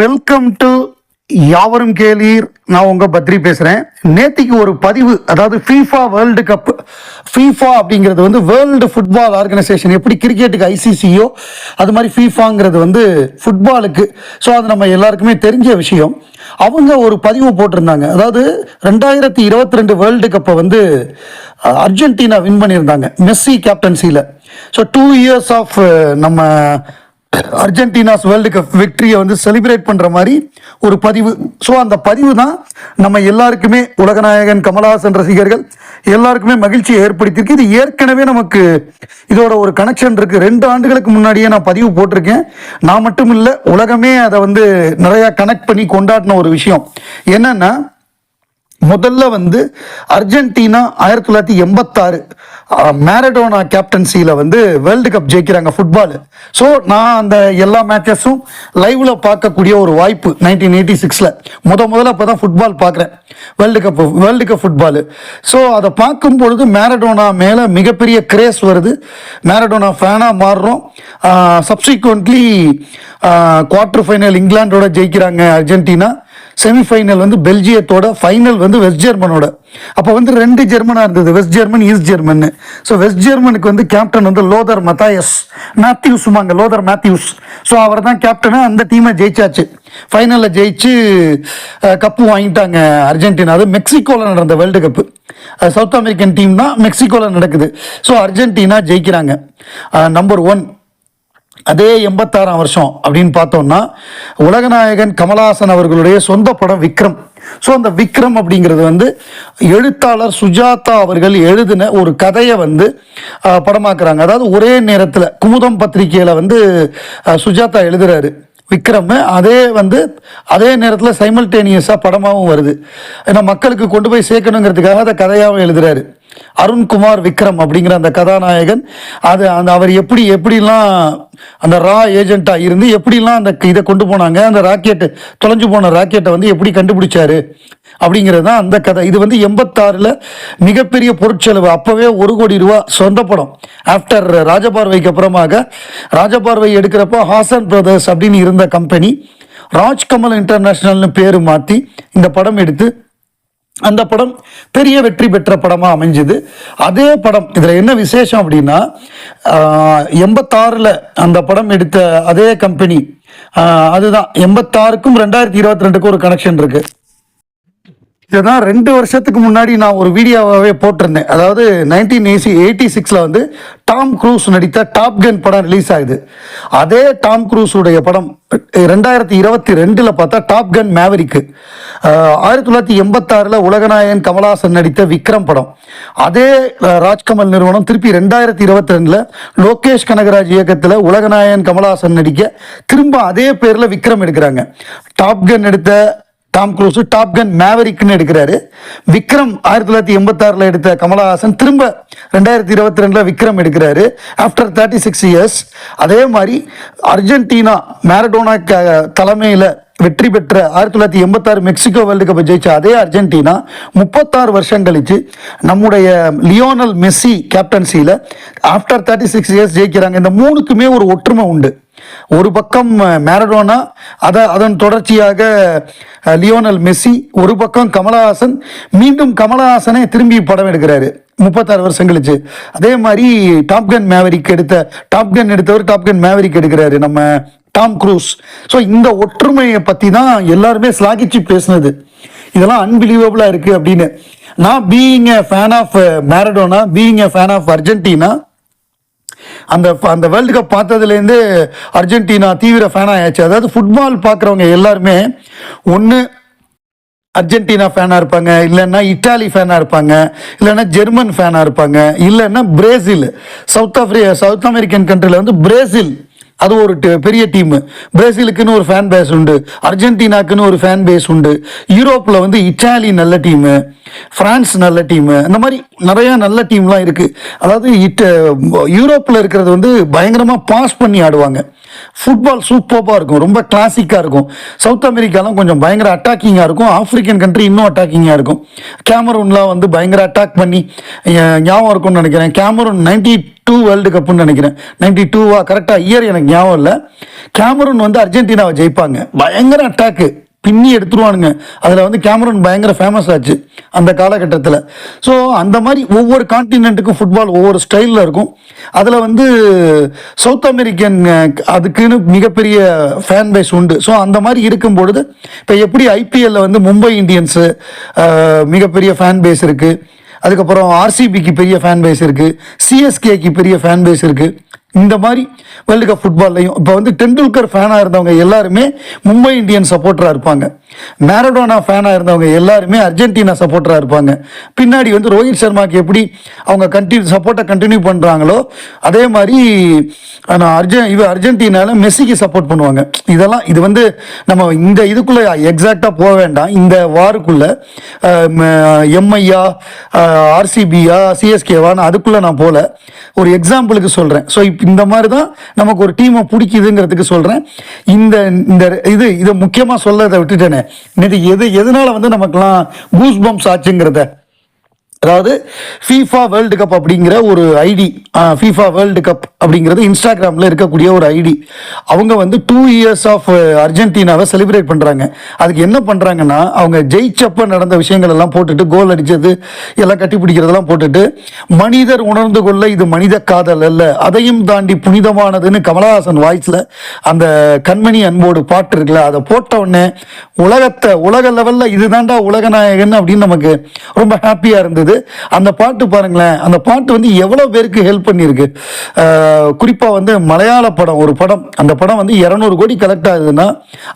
Welcome to யாவரும் கேளீர். நான் உங்க பத்ரி பேசுறேன். நேத்திக்கு ஒரு பதிவு அதாவது ஃபீஃபா வேர்ல்டு கப் ஃபீஃபா அப்படிங்கிறது வந்து வேர்ல்டு ஃபுட்பால் ஆர்கனைசேஷன் எப்படி கிரிக்கெட்டுக்கு ஐசிசியோ அது மாதிரி ஃபீஃபாங்கிறது வந்து ஃபுட்பாலுக்கு ஸோ அது நம்ம எல்லாருக்குமே தெரிஞ்ச விஷயம். அவங்க ஒரு பதிவு போட்டிருந்தாங்க. அதாவது ரெண்டாயிரத்தி இருபத்தி ரெண்டு வேர்ல்டு கப்பை வந்து அர்ஜென்டினா வின் பண்ணியிருந்தாங்க. மெஸ்ஸி கேப்டன்சியில் ஸோ டூ இயர்ஸ் ஆஃப் நம்ம அர்ஜென்டினாஸ் வேர்ல்டு கப் விக்டரியை வந்து செலிப்ரேட் பண்ணுற மாதிரி ஒரு பதிவு. ஸோ அந்த பதிவு தான் நம்ம எல்லாருக்குமே உலகநாயகன் கமலஹாசன் ரசிகர்கள் எல்லாருக்குமே மகிழ்ச்சியை ஏற்படுத்தியிருக்கு. இது ஏற்கனவே நமக்கு இதோட ஒரு கனெக்ஷன் இருக்கு. ரெண்டு ஆண்டுகளுக்கு முன்னாடியே நான் பதிவு போட்டிருக்கேன். நான் மட்டும் இல்லை உலகமே அதை வந்து நிறையா கனெக்ட் பண்ணி கொண்டாடின ஒரு விஷயம். என்னன்னா முதல்ல வந்து அர்ஜென்டினா ஆயிரத்தி தொள்ளாயிரத்தி எண்பத்தாறு மேரடோனா கேப்டன்சியில் வந்து வேர்ல்டு கப் ஜெயிக்கிறாங்க ஃபுட்பால் ஸோ நான் அந்த எல்லா மேட்சஸும் லைவில் பார்க்கக்கூடிய ஒரு வாய்ப்பு நைன்டீன் எயிட்டி சிக்ஸில் முத முதல்ல இப்போ தான் ஃபுட்பால் பார்க்குறேன். World cup world cup football so அதை பார்க்கும் பொழுது மேரடோனா மேலே மிகப்பெரிய கிரேஸ் வருது. மேரடோனா ஃபேனாக மாறுறோம். சப்சிக்வெண்ட்லி குவார்டர் ஃபைனல் இங்கிலாண்டோட ஜெயிக்கிறாங்க அர்ஜென்டினா. செமிஃபைனல் வந்து பெல்ஜியத்தோட ஃபைனல் வந்து வெஸ்ட் ஜெர்மனோட அப்போ வந்து ரெண்டு ஜெர்மனாக இருந்தது west German east German so west ஜெர்மனுக்கு வந்து கேப்டன் வந்து லோதர் மத்தாயஸ் மேத்யூஸுமாங்க லோதர் மேத்யூஸ் ஸோ அவர் தான் கேப்டனு அந்த டீமை ஜெயிச்சாச்சு. ஃபைனலில் ஜெயிச்சு கப்பு வாங்கிட்டாங்க அர்ஜென்டினா. அது மெக்சிகோவில் நடந்த world cup south American team தான் மெக்சிகோவில் நடக்குது. ஸோ அர்ஜென்டினா ஜெயிக்கிறாங்க. நம்பர் ஒன் அதே எண்பத்தாறாம் வருஷம் அப்படின்னு பார்த்தோம்னா உலகநாயகன் கமலஹாசன் அவர்களுடைய சொந்த படம் விக்ரம். ஸோ அந்த விக்ரம் அப்படிங்கிறது வந்து எழுத்தாளர் சுஜாதா அவர்கள் எழுதின ஒரு கதையை வந்து படமாக்குறாங்க. அதாவது ஒரே நேரத்தில் குமுதம் பத்திரிகையில் வந்து சுஜாதா எழுதுகிறாரு விக்ரம் அதே வந்து அதே நேரத்தில் சைமல்டேனியஸாக படமாகவும் வருது. ஏன்னா மக்களுக்கு கொண்டு போய் சேர்க்கணுங்கிறதுக்காக அதை கதையாகவும் எழுதுகிறாரு அருண்குமார் விக்ரம் அப்படிங்கிற அந்த கதாநாயகன் அது அந்த அவர் எப்படி எப்படிலாம் அந்த ரா ஏஜென்ட்டாக இருந்து எப்படிலாம் அந்த இதை கொண்டு போனாங்க அந்த ராக்கெட்டு தொலைஞ்சு போன ராக்கெட்டை வந்து எப்படி கண்டுபிடிச்சாரு அப்படிங்கிறது தான் அந்த கதை. இது வந்து எண்பத்தாறில் மிகப்பெரிய பொருட்செலவு. அப்போவே ஒரு கோடி ரூபா சொந்த படம். ஆஃப்டர் ராஜபார்வைக்கு அப்புறமாக ராஜபார்வை எடுக்கிறப்போ ஹாசன் பிரதர்ஸ் அப்படின்னு இருந்த கம்பெனி ராஜ்கமல் இன்டர்நேஷ்னல்னு பேர் மாற்றி இந்த படம் எடுத்து அந்த படம் பெரிய வெற்றி பெற்ற படமாக அமைஞ்சுது. அதே படம் இதில் என்ன விசேஷம் அப்படின்னா எண்பத்தாறில் அந்த படம் எடுத்த அதே கம்பெனி அதுதான். எண்பத்தாறுக்கும் ரெண்டாயிரத்தி இருபத்தி ரெண்டுக்கும் ஒரு கனெக்ஷன் இருக்குது இதுதான் ரெண்டு வருஷத்துக்கு முன்னாடி நான் ஒரு வீடியோவாகவே போட்டிருந்தேன். அதாவது நைன்டீன் எயிட்டி எயிட்டி சிக்ஸில் வந்து டாம் க்ரூஸ் நடித்த டாப் கன் படம் ரிலீஸ் ஆகுது. அதே டாம் க்ரூஸுடைய படம் ரெண்டாயிரத்தி இருபத்தி ரெண்டில் பார்த்தா டாப் கன் மேவரிக்கு ஆயிரத்தி தொள்ளாயிரத்தி எண்பத்தாறில் உலகநாயகன் கமலஹாசன் நடித்த விக்ரம் படம். அதே ராஜ்கமல் நிறுவனம் திருப்பி ரெண்டாயிரத்தி இருபத்தி ரெண்டில் லோகேஷ் கனகராஜ் இயக்கத்தில் உலகநாயகன் கமலஹாசன் நடிக்க திரும்ப அதே பேரில் விக்ரம் எடுக்கிறாங்க. டாப் கன் எடுத்த டாம் குரூஸ் டாப் கன் மேவரிக்னு எடுக்கிறாரு. விக்ரம் ஆயிரத்தி தொள்ளாயிரத்தி எண்பத்தாறில் எடுத்த கமலஹாசன் திரும்ப ரெண்டாயிரத்தி இருபத்தி ரெண்டில் விக்ரம் எடுக்கிறாரு. ஆஃப்டர் தேர்ட்டி சிக்ஸ் இயர்ஸ் அதே மாதிரி அர்ஜென்டினா மேரடோனா தலைமையில் வெற்றி பெற்ற ஆயிரத்தி தொள்ளாயிரத்தி எண்பத்தாறு மெக்சிகோ வேர்ல்டு கப் ஜெயிச்ச அதே அர்ஜென்டினா முப்பத்தாறு வருஷம் கழிச்சு நம்முடைய லியோனல் மெஸ்ஸி கேப்டன்சியில் ஆஃப்டர் தேர்ட்டி சிக்ஸ் இயர்ஸ் ஜெயிக்கிறாங்க. இந்த மூணுக்குமே ஒரு ஒற்றுமை உண்டு. ஒரு பக்கம் மேரடோனா அதை அதன் தொடர்ச்சியாக லியோனல் மெஸ்ஸி ஒரு பக்கம் கமலஹாசன் மீண்டும் கமலஹாசனே திரும்பி படம் எடுக்கிறாரு. முப்பத்தாறு வருஷம் கழிச்சு. அதே மாதிரி டாப்கன் மேவரிக் எடுத்த டாப்கன் எடுத்தவர் டாப்கன் மேவரிக் எடுக்கிறாரு நம்ம டாம் க்ரூஸ் ஸோ இந்த ஒற்றுமையை பற்றி தான் எல்லாருமே ஸ்லாகிச்சு பேசுனது. இதெல்லாம் அன்பிலீவபிளாக இருக்குது அப்படின்னு. நான் being fan of Maradona being a fan of Argentina அந்த அந்த வேர்ல்டு கப் பார்த்ததுலேருந்து அர்ஜென்டினா தீவிர ஃபேன் அதாவது ஃபுட்பால் பார்க்குறவங்க எல்லாருமே ஒன்று அர்ஜென்டினா ஃபேனாக இருப்பாங்க இல்லைன்னா இட்டாலி ஃபேனாக இருப்பாங்க இல்லைன்னா ஜெர்மன் ஃபேனாக இருப்பாங்க இல்லைன்னா பிரேசில் சவுத் ஆஃப்ரி சவுத் அமெரிக்கன் கண்ட்ரியில் வந்து பிரேசில் அது ஒரு பெரிய டீம் பிரேசிலுக்குன்னு ஒரு ஃபேன் பேஸ் உண்டு. அர்ஜென்டினாக்குன்னு ஒரு ஃபேன் பேஸ் உண்டு. யூரோப்பில் வந்து இட்டாலி நல்ல டீமு ஃப்ரான்ஸ் நல்ல டீமு அந்த மாதிரி நிறையா நல்ல டீம்லாம் இருக்குது அதாவது இட்ட யூரோப்பில் இருக்கிறது வந்து பயங்கரமாக பாஸ் பண்ணி ஆடுவாங்க. ஃபுட்பால் சூப்பராக இருக்கும். ரொம்ப கிளாசிக்காக இருக்கும். சவுத் அமெரிக்காலாம் கொஞ்சம் பயங்கர அட்டாக்கிங்காக இருக்கும். ஆஃப்ரிக்கன் கண்ட்ரி இன்னும் அட்டாக்கிங்காக இருக்கும். கேமரூன்லாம் வந்து பயங்கர அட்டாக் பண்ணி ஞாபகம் இருக்கும்னு நினைக்கிறேன். கேமரூன் நைன்டி டூ வேர்ல்டு கப்புன்னு நினைக்கிறேன். நைன்டி டூவா கரெக்டாக இயர் எனக்கு ஞாபகம் இல்லை. கேமரூன் வந்து அர்ஜென்டினாவை ஜெயிப்பாங்க. பயங்கர அட்டாக்கு பின்னி எடுத்துருவானுங்க. அதில் வந்து கேமரூன் பயங்கர ஃபேமஸ் ஆச்சு அந்த காலகட்டத்தில். ஸோ அந்த மாதிரி ஒவ்வொரு கான்டினென்ட்டுக்கும் ஃபுட்பால் ஒவ்வொரு ஸ்டைலில் இருக்கும். அதில் வந்து சவுத் அமெரிக்கன் அதுக்குன்னு மிகப்பெரிய ஃபேன் பேஸ் உண்டு. ஸோ அந்த மாதிரி இருக்கும் பொழுது இப்போ எப்படி ஐபிஎல்லில் வந்து மும்பை இந்தியன்ஸு மிகப்பெரிய ஃபேன் பேஸ் இருக்குது அதுக்கப்புறம் ஆர்சிபிக்கு பெரிய ஃபேன் பேஸ் இருக்குது சிஎஸ்கேக்கு பெரிய ஃபேன் பேஸ் இருக்குது இந்த மாதிரி வேர்ல்டு கப் ஃபுட்பால்லையும் இப்போ வந்து டெண்டுல்கர் ஃபேனாக இருந்தவங்க எல்லாருமே மும்பை இந்தியன் சப்போர்ட்டராக இருப்பாங்க. மேரடோனா ஃபேனாக இருந்தவங்க எல்லாருமே அர்ஜென்டினா சப்போர்ட்டராக இருப்பாங்க. பின்னாடி வந்து ரோஹித் சர்மாக்கு எப்படி அவங்க கண்டினியூ சப்போர்ட்டை கண்டினியூ பண்ணுறாங்களோ அதே மாதிரி நான் அர்ஜென் இவ அர்ஜென்டினால மெஸ்ஸிக்கு சப்போர்ட் பண்ணுவாங்க. இதெல்லாம் இது வந்து நம்ம இந்த இதுக்குள்ளே எக்ஸாக்டாக போக வேண்டாம். இந்த வாருக்குள்ளே எம்ஐயா ஆர்சிபியா சிஎஸ்கேவான்னு அதுக்குள்ளே நான் போகல ஒரு எக்ஸாம்பிளுக்கு சொல்கிறேன் ஸோ இப்போ இந்த மாதிரி தான் நமக்கு ஒரு டீமை பிடிக்குதுங்கிறதுக்கு சொல்கிறேன் இந்த இந்த இது இதை முக்கியமாக சொல்லதை விட்டுட்டேனே. நேற்று எது எதனால வந்து நமக்கெல்லாம் கூஸ் பம்ப்ஸ் ஆச்சுங்கிறத? அதாவது ஃபீஃபா வேர்ல்டு கப் அப்படிங்கிற ஒரு ஐடி ஃபீஃபா வேர்ல்டு கப் அப்படிங்கிறது இன்ஸ்டாகிராமில் இருக்கக்கூடிய ஒரு ஐடி அவங்க வந்து டூ இயர்ஸ் ஆஃப் அர்ஜென்டினாவை செலிப்ரேட் பண்ணுறாங்க அதுக்கு என்ன பண்ணுறாங்கன்னா அவங்க ஜெயிச்சப்ப நடந்த விஷயங்கள் எல்லாம் போட்டுட்டு கோல் அடித்தது எல்லாம் கட்டி பிடிக்கிறதெல்லாம் போட்டுட்டு மனிதர் உணர்ந்து கொள்ள இது மனித காதல் அல்ல. அதையும் தாண்டி புனிதமானதுன்னு கமலஹாசன் வாய்ஸில் அந்த கண்மணி அன்போடு பாட்டு இருக்குல்ல அதை போட்ட உடனே உலகத்தை உலக லெவலில் இதுதான்டா உலகநாயகன் அப்படின்னு நமக்கு ரொம்ப ஹாப்பியாக இருந்தது. அந்த பாட்டு பாருங்களேன். அந்த பாட்டு வந்து எவ்வளோ பேருக்கு ஹெல்ப் பண்ணியிருக்கு. குறிப்பாக வந்து மலையாள படம் ஒரு படம். அந்த படம் வந்து இரநூறு கோடி கலெக்ட் ஆகுதுன்னா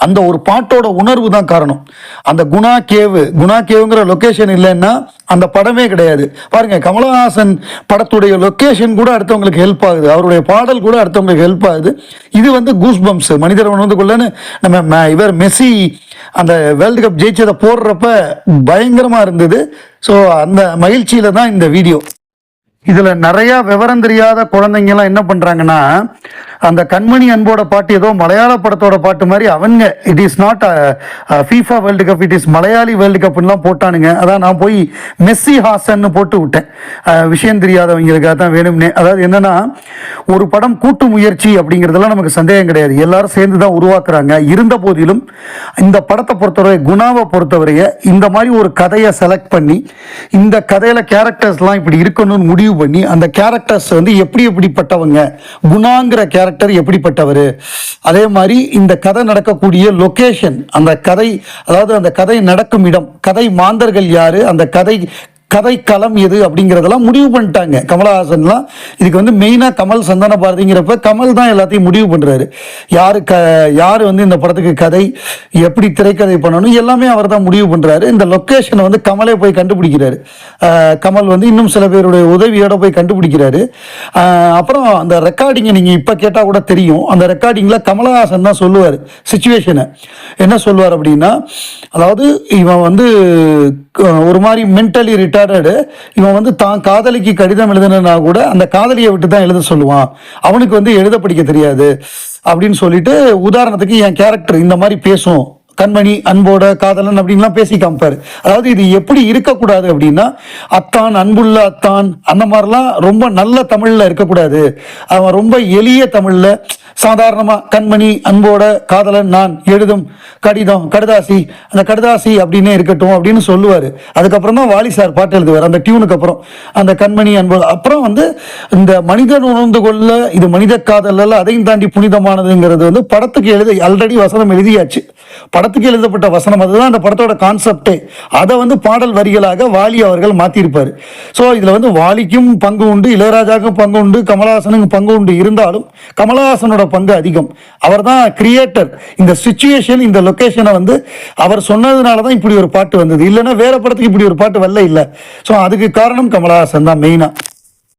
அந்த ஒரு பாட்டோட உணர்வு தான் காரணம். அந்த குணா கேவு குணா கேவுங்கிற லொக்கேஷன் இல்லைன்னா அந்த படமே கிடையாது. பாருங்க கமலஹாசன் படத்துடைய லொக்கேஷன் கூட அடுத்தவங்களுக்கு ஹெல்ப் ஆகுது. அவருடைய பாடல் கூட அடுத்தவங்களுக்கு ஹெல்ப் ஆகுது. இது வந்து கூஸ் பம்ப்ஸ் மனிதர் உணர்ந்துக்குள்ளன்னு நம்ம இவர் மெஸ்ஸி அந்த வேர்ல்டு கப் ஜெயிச்சதை போடுறப்ப பயங்கரமாக இருந்தது. ஸோ அந்த மகிழ்ச்சியில தான் இந்த வீடியோ இதுல நிறைய விவரம் தெரியாத குழந்தைங்க எல்லாம் என்ன பண்றாங்கன்னா அந்த கண்மணி அன்போட பாட்டு ஏதோ மலையாள படத்தோட பாட்டு மாதிரி அவங்க it is not FIFA world cup it is Malayali world கப்லாம் போட்டானுங்க. அதான் நான் போய் மெஸ்ஸி ஹாசன்னு போட்டு விட்டேன். விஷயம் தெரியாதவங்களுக்காக தான் வேணும்னே. அதாவது என்னன்னா ஒரு படம் கூட்டு முயற்சி அப்படிங்கிறதுலாம் நமக்கு சந்தேகம் கிடையாது. எல்லாரும் சேர்ந்து தான் உருவாக்குறாங்க. இருந்த போதிலும் இந்த படத்தை பொறுத்தவரை குணாவை பொறுத்தவரைய இந்த மாதிரி ஒரு கதையை செலக்ட் பண்ணி இந்த கதையில கேரக்டர்ஸ்லாம் இப்படி இருக்கணும்னு முடிவு பண்ணி அந்த கேரக்டர்ஸ் வந்து எப்படி எப்படிப்பட்டவங்க குணாங்கிற கேரக்டர் எப்படிப்பட்டவர்? அதே மாதிரி இந்த கதை நடக்கக்கூடிய லொகேஷன் அந்த கதை அதாவது அந்த கதை நடக்கும் இடம் கதை மாந்தர்கள் யாரு அந்த கதை கதை களம் எது அப்படிங்கிறதெல்லாம் முடிவு பண்ணிட்டாங்க. கமலஹாசன்லாம் இதுக்கு வந்து மெயினாக கமல் சந்தான பாரதிங்கிறப்ப கமல் தான் எல்லாத்தையும் முடிவு பண்ணுறாரு யார் க யார் வந்து இந்த படத்துக்கு கதை எப்படி திரைக்கதை பண்ணணும் எல்லாமே அவர் தான் முடிவு பண்ணுறாரு இந்த லொக்கேஷனை வந்து கமலே போய் கண்டுபிடிக்கிறாரு. கமல் வந்து இன்னும் சில பேருடைய உதவியோடு போய் கண்டுபிடிக்கிறாரு. அப்புறம் அந்த ரெக்கார்டிங்கை நீங்கள் இப்போ கேட்டால் கூட தெரியும். அந்த ரெக்கார்டிங்கில் கமலஹாசன் தான் சொல்லுவார். சுச்சுவேஷனை என்ன சொல்லுவார் அப்படின்னா அதாவது இவன் வந்து ஒரு மாதிரி மென்டலி ரிட்டையர்டு இவன் வந்து தான் காதலிக்கு கடிதம் எழுதுனா கூட அந்த காதலியை விட்டு தான் எழுத சொல்லுவான். அவனுக்கு வந்து எழுத படிக்க தெரியாது. அப்படின்னு சொல்லிட்டு உதாரணத்துக்கு என் கேரக்டர் இந்த மாதிரி பேசும். கண்மணி அன்போட காதலன் அப்படின்லாம் பேசி காமிப்பார். அதாவது இது எப்படி இருக்கக்கூடாது அப்படின்னா அத்தான் அன்புள்ள அத்தான் அந்த மாதிரிலாம் ரொம்ப நல்ல தமிழில் இருக்கக்கூடாது. அவன் ரொம்ப எளிய தமிழில் சாதாரணமா கண்மணி அன்போட காதலன் நான் எழுதும் கடிதம் கடுதாசி. அந்த கடுதாசி அப்படின்னே இருக்கட்டும் அப்படின்னு சொல்லுவார். அதுக்கப்புறம் தான் வாலி சார் பாட்டு எழுதுவார். அந்த டியூனுக்கு அப்புறம். அந்த கண்மணி அன்போ அப்புறம் வந்து இந்த மனிதன் உணர்ந்து கொள்ள இது மனித காதல் அல்ல அதையும் தாண்டி புனிதமானதுங்கிறது வந்து படத்துக்கு எழுத ஆல்ரெடி வசனம் எழுதியாச்சு. படத்துக்கு எழுதப்பட்ட வசனம் அதுதான் அந்த படத்தோட கான்செப்டே அதை வந்து பாடல் வரிகளாக வாலி அவர்கள் மாற்றியிருப்பார் ஸோ இதில் வந்து வாலிக்கும் பங்கு உண்டு இளையராஜாவுக்கும் பங்கு உண்டு கமலஹாசனுக்கும் பங்கு உண்டு. இருந்தாலும் கமலஹாசனோட பங்கு அதிகம். அவர் தான் கிரியேட்டர் இந்த சுச்சுவேஷன் இந்த லொகேஷனை வந்து அவர் சொன்னதுனால தான் இப்படி ஒரு பாட்டு வந்தது. இல்லைன்னா வேற படத்துக்கு இப்படி ஒரு பாட்டு வரல இல்லை. ஸோ அதுக்கு காரணம் கமலஹாசன் தான் மெயினாக